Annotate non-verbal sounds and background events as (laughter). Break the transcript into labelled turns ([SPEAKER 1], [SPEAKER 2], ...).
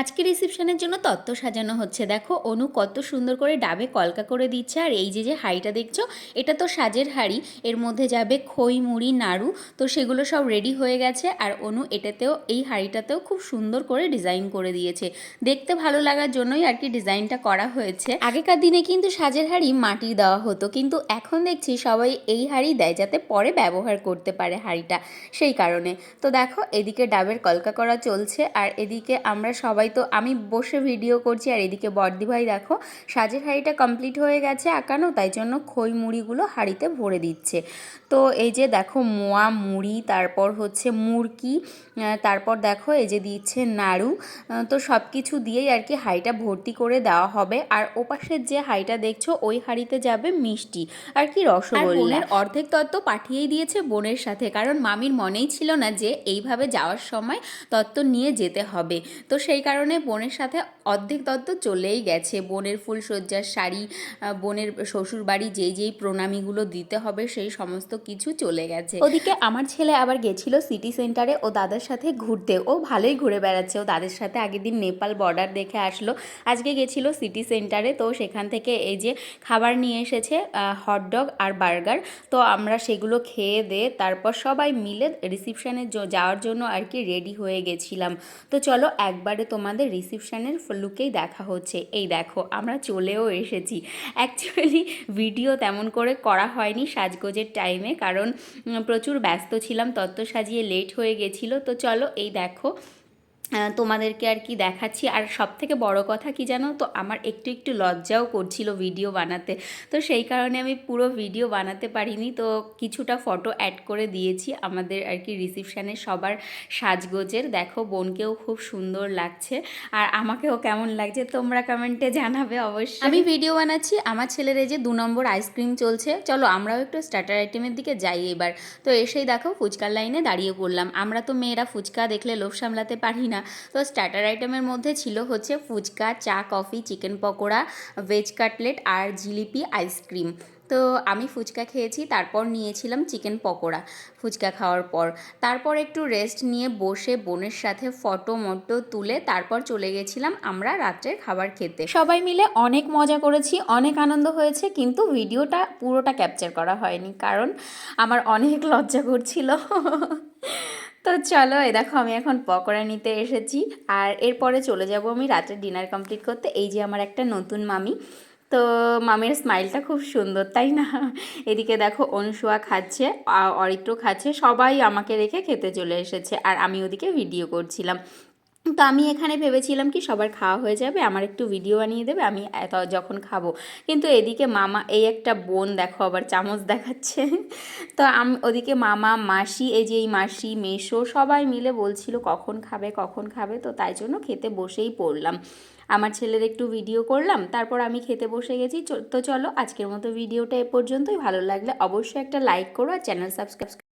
[SPEAKER 1] আজকে রিসেপশনের জন্য তত্ত্ব সাজানো হচ্ছে। দেখো, অনু কত সুন্দর করে ডাবে কলকা করে দিচ্ছে। আর এই যে যে হাঁড়িটা দেখছ, এটা তো সাজের হাঁড়ি। এর মধ্যে যাবে খই, মুড়ি, নাড়ু। তো সেগুলো সব রেডি হয়ে গেছে। আর অনু এটাতেও, এই হাঁড়িটাতেও খুব সুন্দর করে ডিজাইন করে দিয়েছে। দেখতে ভালো লাগার জন্যই আর কি ডিজাইনটা করা হয়েছে। আগেকার দিনে কিন্তু সাজের হাঁড়ি মাটির দেওয়া হতো। কিন্তু এখন দেখছি সবাই এই হাঁড়ি দেয় যাতে পরে ব্যবহার করতে পারে হাঁড়িটা। সেই কারণে। তো দেখো, এদিকে ডাবের কলকা করা চলছে। আর এদিকে আমরা সবাই তো আমি বসে ভিডিও করছি আর এদিকে বর্দি ভাই দেখো, সাজের হাঁড়িটা কমপ্লিট হয়ে গেছে আঁকানো, তাই জন্য খই মুড়িগুলো হাঁড়িতে ভরে দিচ্ছে। তো এই যে দেখো মোয়া, মুড়ি, তারপর হচ্ছে মুরকি তারপর দেখো এই যে দিচ্ছে নাড়ু তো সব কিছু দিয়েই আর কি হাঁড়িটা ভর্তি করে দেওয়া হবে। আর ওপাশের যে হাঁড়িটা দেখছ, ওই হাঁড়িতে যাবে মিষ্টি আর কি রসগোল্লা। অর্ধেক তত্ত্ব পাঠিয়েই দিয়েছে বোনের সাথে, কারণ মামির মনেই ছিল না যে এইভাবে যাওয়ার সময় তত্ত্ব নিয়ে যেতে হবে। তো সেই কারণে বোনের সাথে অর্ধেক তত্ত্ব চলেই গেছে। বোনের ফুলসজ্জার শাড়ি বোনের শ্বশুর বাড়ি যেই যেই প্রণামীগুলো দিতে হবে সেই সমস্ত কিছু চলে গেছে। ওদিকে আমার ছেলে আবার গেছিল সিটি সেন্টারে, ও দাদার সাথে ঘুরতে। ও ভালোই ঘুরে বেড়াচ্ছে। ও দাদের সাথে আগের দিন নেপাল বর্ডার দেখে আসলো। আজকে গেছিল সিটি সেন্টারে, তো সেখান থেকে এই যে খাবার নিয়ে এসেছে হটডগ আর বার্গার। তো আমরা সেগুলো খেয়ে দিয়ে তারপর সবাই মিলে রিসিপশানে যাওয়ার জন্য আর কি রেডি হয়ে গেছিলাম। তো চলো একবারে তোমাদের রিসিপশানের লুকেই দেখা হচ্ছে। এই দেখো, আমরা চলেও এসেছি। অ্যাকচুয়ালি ভিডিও তেমন করে করা হয়নি সাজগোজের টাইমে কারণ প্রচুর ব্যস্ত ছিলাম, তত্ত্ব সাজিয়ে লেট হয়ে গেছিল। তো চলো, এই দেখো তোমাদেরকে আর কি দেখাচ্ছি। আর সব থেকে বড় কথা কি জানো তো, আমার একটু একটু লজ্জাও করছিল ভিডিও বানাতে। তো সেই কারণে আমি পুরো ভিডিও বানাতে পারিনি। তো কিছুটা ফটো অ্যাড করে দিয়েছি আমাদের আর কি রিসিপশানে সবার সাজগোজের। দেখো, বোনকেও খুব সুন্দর লাগছে। আর আমাকেও কেমন লাগছে তোমরা কমেন্টে জানাবে অবশ্যই। আমি ভিডিও বানাচ্ছি, আমার ছেলের এই যে দু নম্বর আইসক্রিম চলছে। চলো আমরাও একটু স্টার্টার আইটেমের দিকে যাই এবার। তো এসেই দেখো, ফুচকার লাইনে দাঁড়িয়ে পড়লাম। আমরা তো মেয়েরা ফুচকা দেখলে লোভ সামলাতে পারি না। তো স্টার্টার আইটেমের মধ্যে ছিল হচ্ছে ফুচকা, চা coffee chicken pakora veg cutlet আর জিলিপি আইসক্রিম তো আমি ফুচকা খেয়েছি, তারপর নিয়েছিলাম চিকেন পকোড়া ফুচকা খাওয়ার পর। তারপর একটু রেস্ট নিয়ে বসে বোনের সাথে ফটো মটো তুলে তারপর চলে গেছিলাম আমরা রাত্রের খাবার খেতে। সবাই মিলে অনেক মজা করেছি, অনেক আনন্দ হয়েছে, কিন্তু ভিডিওটা পুরোটা ক্যাপচার করা হয়নি, কারণ আমার অনেক লজ্জা করছিল। তো চলো, এ দেখো আমি এখন পকোড়া নিতে এসেছি। আর এরপরে চলে যাব আমি রাতে ডিনার কমপ্লিট করতে। এই যে আমার একটা নতুন মামি। তো মামের স্মাইলটা খুব সুন্দর, তাই না? এদিকে দেখো অনুসুয়া খাচ্ছে অরিত্র খাচ্ছে, সবাই আমাকে রেখে খেতে চলে এসেছে। আর আমি ওদিকে ভিডিও করছিলাম। তো আমি এখানে ভেবেছিলাম কি সবার খাওয়া হয়ে যাবে, আমার একটু ভিডিও বানিয়ে দেবে, আমি এত- যখন খাব। কিন্তু এদিকে মামা, এই একটা বোন দেখো আবার চামচ দেখাচ্ছে। (laughs) তো আমি, ওদিকে মামা, মাসি, এই যে এই মাসি মেশো সবাই মিলে বলছিল কখন খাবে কখন খাবে, তো তাই জন্য খেতে বসেই পড়লাম। আমার ছেলের একটু ভিডিও করলাম, তারপর আমি খেতে বসে গেছি। তো চলো আজকের মতো ভিডিওটা এ পর্যন্তই। ভালো লাগলে অবশ্যই একটা লাইক করো আর চ্যানেল সাবস্ক্রাইব